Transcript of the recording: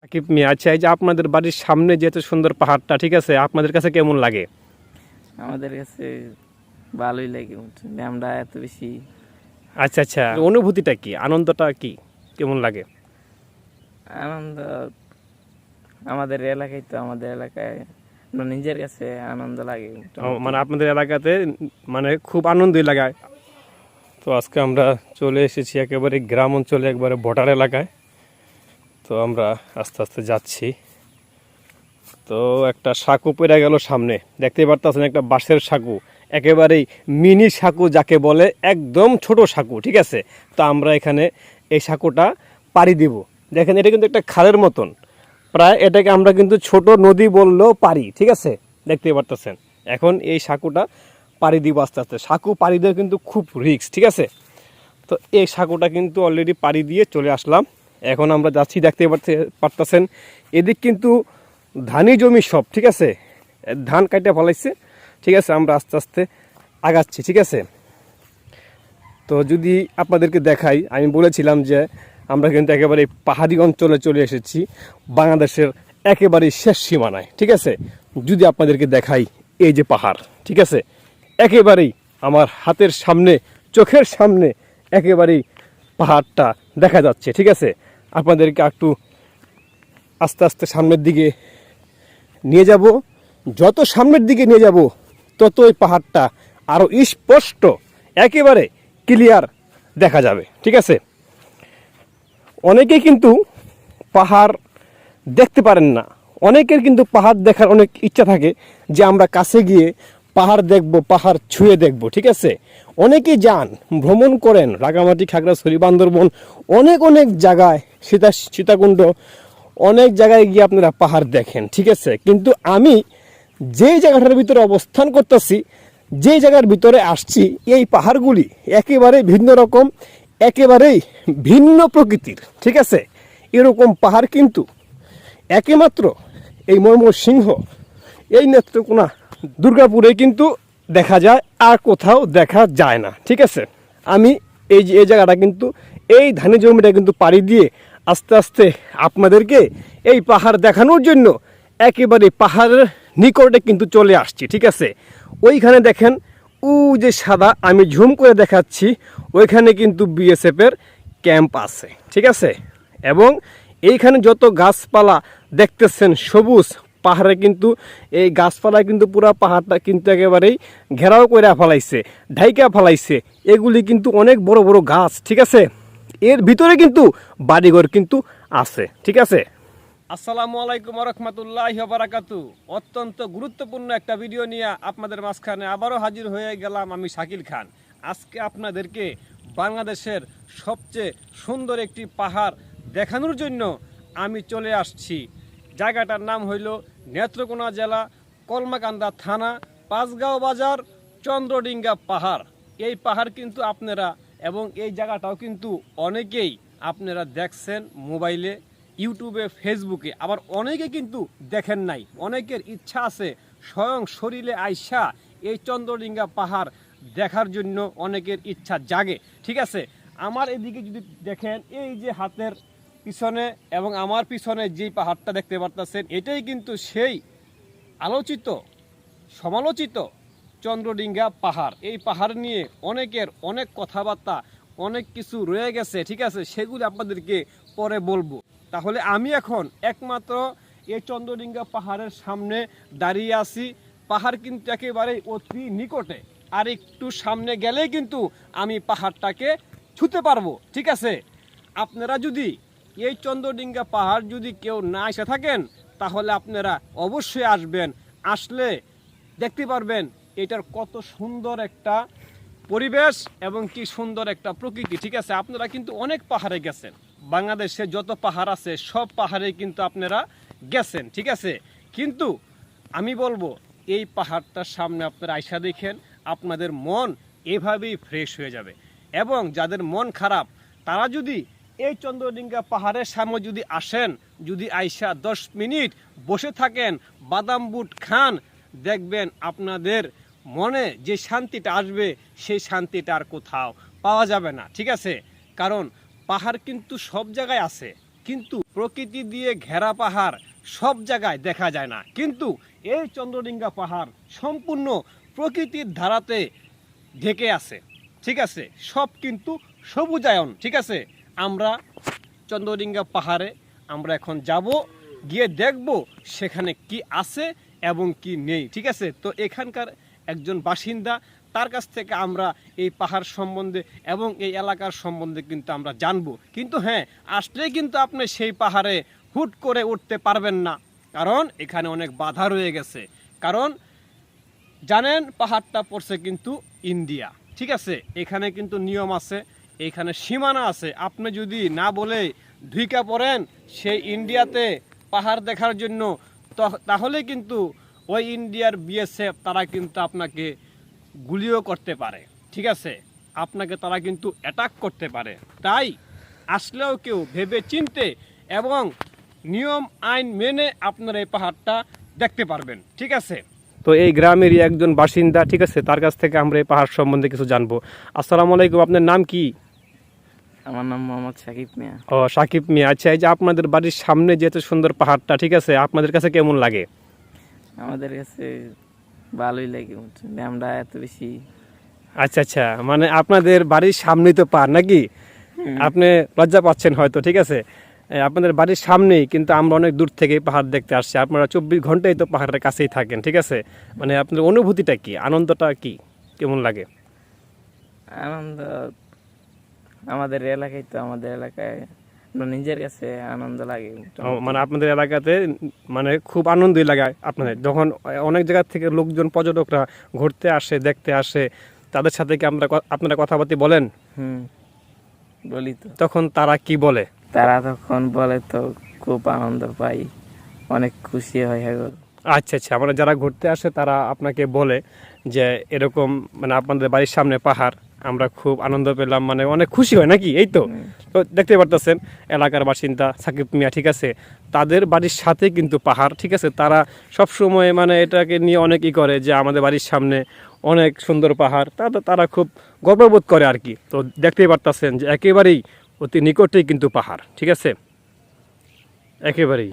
সাকিব মিয়া আচ্ছা এই যে আপনাদের বাড়ির সামনে যে এত সুন্দর পাহাড়টা ঠিক আছে? আপনাদের কাছে কেমন লাগে? আমাদের কাছে ভালোই লাগে। আমরা এত বেশি। আচ্ছা আচ্ছা অনুভূতিটা কি? আনন্দটা কি? কেমন লাগে? আনন্দ আমাদের এলাকায় তো আমাদের এলাকায় নিজের কাছে আনন্দ লাগে মানে আপনাদের এলাকাতে মানে খুব আনন্দই লাগায় তো আজকে আমরা চলে এসেছি একেবারে গ্রাম অঞ্চলে একবারে বর্ডার এলাকায়। তো আমরা আস্তে আস্তে যাচ্ছি। তো একটা সাঁকু পেরে গেল সামনে। দেখতেই পারতেছেন একটা বাঁশের সাঁকু। একেবারেই মিনি সাঁকু যাকে বলে, একদম ছোট সাঁকু, ঠিক আছে? তো আমরা এখানে এই সাঁকুটা পাড়ি দিব। দেখেন, এটা কিন্তু একটা খালের মতন। প্রায় এটাকে আমরা কিন্তু ছোট নদী বললেও পারি, ঠিক আছে? দেখতেই পারতেছেন। এখন এই সাঁকুটা পাড়ি দিব আস্তে আস্তে। সাঁকু পাড়ি দেওয়া কিন্তু খুব রিস্ক ঠিক আছে? তো এই সাঁকুটা কিন্তু অলরেডি পাড়ি দিয়ে চলে আসলাম। এখন আমরা যাচ্ছি, দেখতে পারতে পারতেছেন। এদিক কিন্তু ধানি জমি সব, ঠিক আছে? ধান কাটে ফলাইছে, ঠিক আছে? আমরা আস্তে আস্তে আগাচ্ছি, ঠিক আছে? তো যদি আপনাদেরকে দেখাই, আমি বলেছিলাম যে আমরা কিন্তু একেবারে পাহাড়ি অঞ্চলে চলে এসেছি, বাংলাদেশের একেবারেই শেষ সীমানায়, ঠিক আছে? যদি আপনাদেরকে দেখাই এই যে পাহাড়, ঠিক আছে? একেবারেই আমার হাতের সামনে, চোখের সামনে একেবারেই পাহাড়টা দেখা যাচ্ছে, ঠিক আছে? আপনাদেরকে একটু আস্তে আস্তে সামনের দিকে নিয়ে যাব। যত সামনের দিকে নিয়ে যাব তত এই পাহাড়টা আরও স্পষ্ট, একেবারে ক্লিয়ার দেখা যাবে। ঠিক আছে? অনেকেই কিন্তু পাহাড় দেখতে পারেন না। অনেকের কিন্তু পাহাড় দেখার অনেক ইচ্ছা থাকে যে আমরা কাছে গিয়ে পাহাড় দেখব, পাহাড় ছুঁয়ে দেখব, ঠিক আছে? অনেকেই যান, ভ্রমণ করেন রাগামাটি খাগড়াছড়ি, বান্দরবন, অনেক অনেক জায়গায় সীতা সীতাকুণ্ড, অনেক জায়গায় গিয়ে আপনারা পাহাড় দেখেন, ঠিক আছে? কিন্তু আমি যেই জায়গাটার ভিতরে অবস্থান করতেছি, যেই জায়গার ভিতরে আসছি, এই পাহাড়গুলি একেবারে ভিন্ন রকম, একেবারেই ভিন্ন প্রকৃতির, ঠিক আছে? এরকম পাহাড় কিন্তু একেমাত্র এই ময়মনসিংহ, এই নেত্রকোনা দুর্গাপুরে কিন্তু দেখা যায়, আর কোথাও দেখা যায় না, ঠিক আছে? আমি এই যে, এই জায়গাটা কিন্তু, এই ধানি জমিটা কিন্তু পাড়ি দিয়ে আস্তে আস্তে আপনাদেরকে এই পাহাড় দেখানোর জন্য একেবারে পাহাড়ের নিকটে কিন্তু চলে আসছি, ঠিক আছে? ওইখানে দেখেন, উ যে সাদা, আমি ঝুম করে দেখাচ্ছি, ওইখানে কিন্তু বিএসএফের ক্যাম্প আছে, ঠিক আছে? এবং এইখানে যত গাছপালা দেখতেছেন, সবুজ পাহাড়ে কিন্তু, এই গাছপালা কিন্তু পুরো পাহাড়টা কিন্তু একেবারেই ঘেরাও করে ফেলাইছে, ঢাইকা ফেলাইছে। এগুলি কিন্তু অনেক বড় বড় গাছ, ঠিক আছে? এর ভিতরে কিন্তু বাড়িঘর কিন্তু আছে, ঠিক আছে? আসসালামু আলাইকুম রহমতুল্লাহ বারাকাতু অত্যন্ত গুরুত্বপূর্ণ একটা ভিডিও নিয়ে আপনাদের মাঝখানে আবারও হাজির হয়ে গেলাম আমি শাকিল খান। আজকে আপনাদেরকে বাংলাদেশের সবচেয়ে সুন্দর একটি পাহাড় দেখানোর জন্য আমি চলে আসছি। জায়গাটার নাম হইল নেত্রকোনা জেলা, কলমাকান্দা থানা, পাঁচগাঁও বাজার, চন্দ্রডিঙ্গা পাহাড়। এই পাহাড় কিন্তু আপনারা এবং এই জায়গাটাও কিন্তু অনেকেই আপনারা দেখছেন মোবাইলে, ইউটিউবে, ফেসবুকে। আবার অনেকে কিন্তু দেখেন নাই। অনেকের ইচ্ছা আছে স্বয়ং শরীরে আইসা এই চন্দ্রলিঙ্গা পাহাড় দেখার জন্য অনেকের ইচ্ছা জাগে। ঠিক আছে? আমার এদিকে যদি দেখেন, এই যে হাতের পিছনে এবং আমার পিছনে যেই পাহাড়টা দেখতে পারতেছেন, এটাই কিন্তু সেই আলোচিত, সমালোচিত চন্দ্রডিঙ্গা পাহাড়। এই পাহাড় নিয়ে অনেকের অনেক কথাবার্তা, অনেক কিছু রয়ে গেছে, ঠিক আছে? সেগুলি আপনাদেরকে পরে বলব। তাহলে আমি এখন একমাত্র এই চন্দ্রডিঙ্গা পাহাড়ের সামনে দাঁড়িয়ে আছি। পাহাড় কিন্তু একেবারেই অতি নিকটে। আর একটু সামনে গেলেই কিন্তু আমি পাহাড়টাকে ছুতে পারব, ঠিক আছে? আপনারা যদি এই চন্দ্রডিঙ্গা পাহাড় যদি কেউ না এসে থাকেন, তাহলে আপনারা অবশ্যই আসবেন। আসলে দেখতে পারবেন এটার কত সুন্দর একটা পরিবেশ এবং কি সুন্দর একটা প্রকৃতি, ঠিক আছে? আপনারা কিন্তু অনেক পাহাড়ে গেছেন। বাংলাদেশে যত পাহাড় আছে, সব পাহাড়ে কিন্তু আপনারা গেছেন, ঠিক আছে? কিন্তু আমি বলব, এই পাহাড়টার সামনে আপনারা আয়সা দেখেন, আপনাদের মন এভাবেই ফ্রেশ হয়ে যাবে। এবং যাদের মন খারাপ, তারা যদি এই চন্দ্রডিঙ্গা পাহাড়ের সামনে যদি আসেন, যদি আইসা দশ মিনিট বসে থাকেন, বাদাম বুট খান, দেখবেন আপনাদের মনে যে শান্তিটা আসবে, সেই শান্তিটা আর কোথাও পাওয়া যাবে না, ঠিক আছে? কারণ পাহাড় কিন্তু সব জায়গায় আছে, কিন্তু প্রকৃতি দিয়ে ঘেরা পাহাড় সব জায়গায় দেখা যায় না। কিন্তু এই চন্দ্রডিঙ্গা পাহাড় সম্পূর্ণ প্রকৃতির ধারাতে ঢেকে আছে, ঠিক আছে? সব কিন্তু সবুজায়ন, ঠিক আছে? আমরা চন্দ্রডিঙ্গা পাহাড়ে আমরা এখন যাব, গিয়ে দেখব সেখানে কি আছে এবং কি নেই, ঠিক আছে? তো এখানকার একজন বাসিন্দা, তার কাছ থেকে আমরা এই পাহাড় সম্বন্ধে এবং এই এলাকার সম্বন্ধে কিন্তু আমরা জানব। কিন্তু হ্যাঁ আসলে কিন্তু আপনি সেই পাহাড়ে হুট করে উঠতে পারবেন না। কারণ এখানে অনেক বাধা রয়ে গেছে। কারণ জানেন, পাহাড়টা পড়ছে কিন্তু ইন্ডিয়া। ঠিক আছে? এখানে কিন্তু নিয়ম আছে, এখানে সীমানা আছে। আপনি যদি না বলে ধুইকা পড়েন সেই ইন্ডিয়াতে পাহাড় দেখার জন্য তাহলে কিন্তু ওই ইন্ডিয়ার বিএসএফ তারা কিন্তু আপনাকে গুলিও করতে পারে ঠিক আছে? আপনাকে তারা কিন্তু অ্যাটাক করতে পারে। তাই আসলেও কেউ ভেবে চিনতে এবং নিয়ম আইন মেনে আপনারা এই পাহাড়টা দেখতে পারবেন ঠিক আছে? তো এই গ্রামেরই একজন বাসিন্দা ঠিক আছে? তার কাছ থেকে আমরা এই পাহাড় সম্বন্ধে কিছু জানব। আসসালামু আলাইকুম আপনার নাম কি? আমার নাম মোহাম্মদ সাকিব মিয়া। ও সাকিব মিয়া। আচ্ছা এই যে আপনাদের বাড়ির সামনে যেহেতু সুন্দর পাহাড়টা ঠিক আছে? আপনাদের কাছে কেমন লাগে? আমাদের কাছে ভালোই লাগে। আমরা এত বেশি। আচ্ছা আচ্ছা। মানে আপনাদের বাড়ির সামনেই তো পাহাড় নাকি? আপনি লজ্জা পাচ্ছেন হয়তো ঠিক আছে? আপনাদের বাড়ির সামনেই কিন্তু আমরা অনেক দূর থেকে পাহাড় দেখতে আসছি। আপনারা চব্বিশ ঘন্টাই তো পাহাড়ের কাছেই থাকেন ঠিক আছে? মানে আপনার অনুভূতিটা কি? আনন্দটা কি? কেমন লাগে? আনন্দ আমাদের এলাকায় তো আমাদের এলাকায় নিজের কাছে আনন্দ লাগে মানে আপনাদের এলাকাতে মানে খুব আনন্দই লাগে আপনাদের। যখন অনেক জায়গা থেকে লোকজন পর্যটকরা ঘুরতে আসে দেখতে আসে তাদের সাথে কি আমরা আপনারা কথাবার্তা বলেন? হুম বলি তো। তখন তারা কি বলে? তারা তখন বলে তো খুব আনন্দ পাই অনেক খুশি হয় এখন আচ্ছা আচ্ছা মানে যারা ঘুরতে আসে তারা আপনাকে বলে যে এরকম মানে আপনাদের বাড়ির সামনে পাহাড় আমরা খুব আনন্দ পেলাম মানে অনেক খুশি হয় নাকি? এই তো। তো দেখতে পারতেছেন এলাকার বাসিন্দা সাকিব মিয়া ঠিক আছে? তাদের বাড়ির সাথে কিন্তু পাহাড় ঠিক আছে? তারা সব সময় মানে এটাকে নিয়ে অনেক ই করে যে আমাদের বাড়ির সামনে অনেক সুন্দর পাহাড়। তা তো তারা খুব গর্ববোধ করে আর কি। তো দেখতেই পারতেছেন যে একেবারেই অতি নিকটেই কিন্তু পাহাড় ঠিক আছে? একেবারেই।